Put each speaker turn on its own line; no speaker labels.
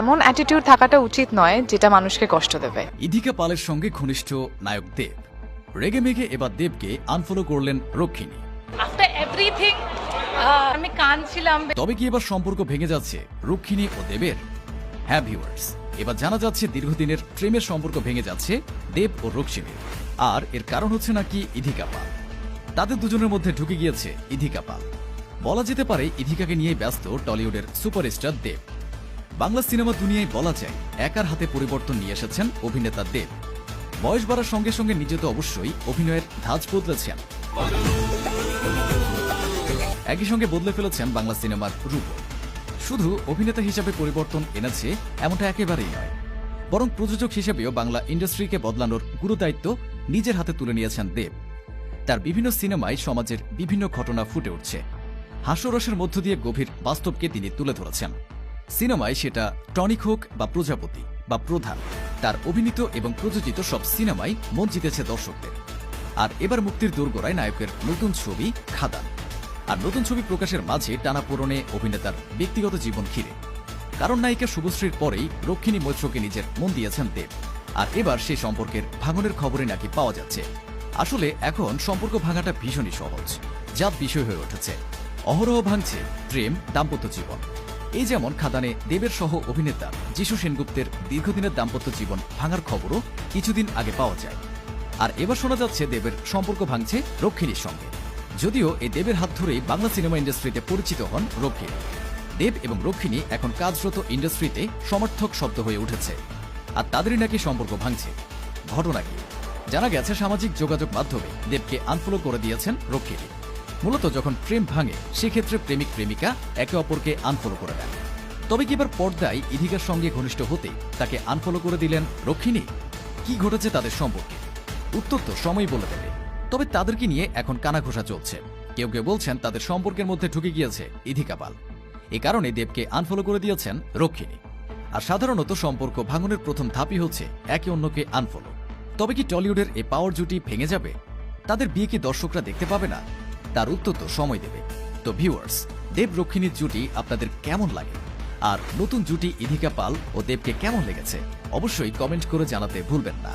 এমন অ্যাটিটিউড থাকাটা উচিত নয় যেটা মানুষকে কষ্ট দেবে।
ইধিকা পালের সঙ্গে ঘনিষ্ঠ নায়ক দেব। রেগে মেগে এবার দেবকে আনফলো করলেন রক্ষিণী।
আফটার এভরিথিং আমি কাঁদছিলাম।
তবে কি এবার সম্পর্ক ভেঙে যাচ্ছে রক্ষিণী ও দেবের? হ্যাঁ ভিউয়ার্স এবার জানা যাচ্ছে দীর্ঘদিনের প্রেমের সম্পর্ক ভেঙে যাচ্ছে দেব ও রক্ষিণীর। আর এর কারণ হচ্ছে নাকি ইধিকা পাল। তাদের দুজনের মধ্যে ঢুকে গিয়েছে ইধিকা পাল। বলা যেতে পারে ইধিকাকে নিয়ে ব্যস্ত টলিউডের সুপারস্টার দেব। বাংলা সিনেমা দুনিয়ায় বলা যায়, একার হাতে পরিবর্তন নিয়ে এসেছেন অভিনেতা দেব। বয়স বাড়ার সঙ্গে সঙ্গে নিজে তো অবশ্যই অভিনয়ের ধাঁচ বদলেছেন। একই সঙ্গে বদলে ফেলেছেন বাংলা সিনেমার রূপ। শুধু অভিনেতা হিসাবে পরিবর্তন এনেছে এমনটা একেবারেই নয়। বরং প্রযোজক হিসেবেও বাংলা ইন্ডাস্ট্রিকে বদলানোর গুরুদায়িত্ব নিজের হাতে তুলে নিয়েছেন দেব। তার বিভিন্ন সিনেমায় সমাজের বিভিন্ন ঘটনা ফুটে উঠছে। হাস্যরসের মধ্য দিয়ে গভীর বাস্তবকে তিনি তুলে ধরেছেন। সিনেমায় সেটা টনিক হোক বা প্রজাপতি বা প্রধান, তার অভিনীত এবং প্রযোজিত সব সিনেমাই মন জিতেছে দর্শকদের। আর এবার মুক্তির দোরগোড়ায় নায়কের নতুন ছবি খাদান। আর নতুন ছবি প্রকাশের মাঝে টানাপোড়নে অভিনেতার ব্যক্তিগত জীবন ঘিরে। কারণ নায়িকা শুভশ্রীর পরেই রক্ষিণী মৈত্রকে নিজের মন দিয়েছেন দেব। আর এবার সেই সম্পর্কের ভাঙনের খবরে নাকি পাওয়া যাচ্ছে। আসলে এখন সম্পর্ক ভাঙাটা ভীষণই সহজ যা বিষয় হয়ে উঠেছে। অহরহ ভাঙছে প্রেম, দাম্পত্য জীবন। এই যেমন খাদানে দেবের সহ অভিনেতা যিশু সেনগুপ্তের দীর্ঘদিনের দাম্পত্য জীবন ভাঙার খবরও কিছুদিন আগে পাওয়া যায়। আর এবার শোনা যাচ্ছে দেবের সম্পর্ক ভাঙছে রক্ষিণীর সঙ্গে। যদিও এই দেবের হাত ধরেই বাংলা সিনেমা ইন্ডাস্ট্রিতে পরিচিত হন রক্ষিণী। দেব এবং রক্ষিণী এখন কাজরত ইন্ডাস্ট্রিতে সমর্থক শব্দ হয়ে উঠেছে। আর তাদেরই নাকি সম্পর্ক ভাঙছে। ঘটনা কি? জানা গেছে সামাজিক যোগাযোগ মাধ্যমে দেবকে আনফলো করে দিয়েছেন রক্ষিণী। মূলত যখন প্রেম ভাঙে, সেক্ষেত্রে প্রেমিক প্রেমিকা একে অপরকে আনফলো করে দেন তবে কি এবার পর্দায় ইধিকার সঙ্গে ঘনিষ্ঠ হতে তাকে আনফলো করে দিলেন রক্ষিণী? কি ঘটেছে তাদের সম্পর্কে? উত্তর তো সময় বলে দেবে। তবে তাদেরকে নিয়ে এখন কানাঘোষা চলছে। কেউ কেউ বলছেন তাদের সম্পর্কের মধ্যে ঢুকে গিয়েছে ইধিকা পাল। এ কারণে দেবকে আনফলো করে দিয়েছেন রক্ষিণী। আর সাধারণত সম্পর্ক ভাঙনের প্রথম ধাপই হচ্ছে একে অন্যকে আনফলো তবে কি টলিউডের এই পাওয়ার জুটি ভেঙে যাবে? তাদের বিয়ে কি দর্শকরা দেখতে পাবে না? তার উত্তর তো সময় দেবে। তো ভিউয়ার্স, দেব রক্ষিণীর জুটি আপনাদের কেমন লাগে? আর নতুন জুটি ইধিকা পাল ও দেবকে কেমন লেগেছে? অবশ্যই কমেন্ট করে জানাতে ভুলবেন না।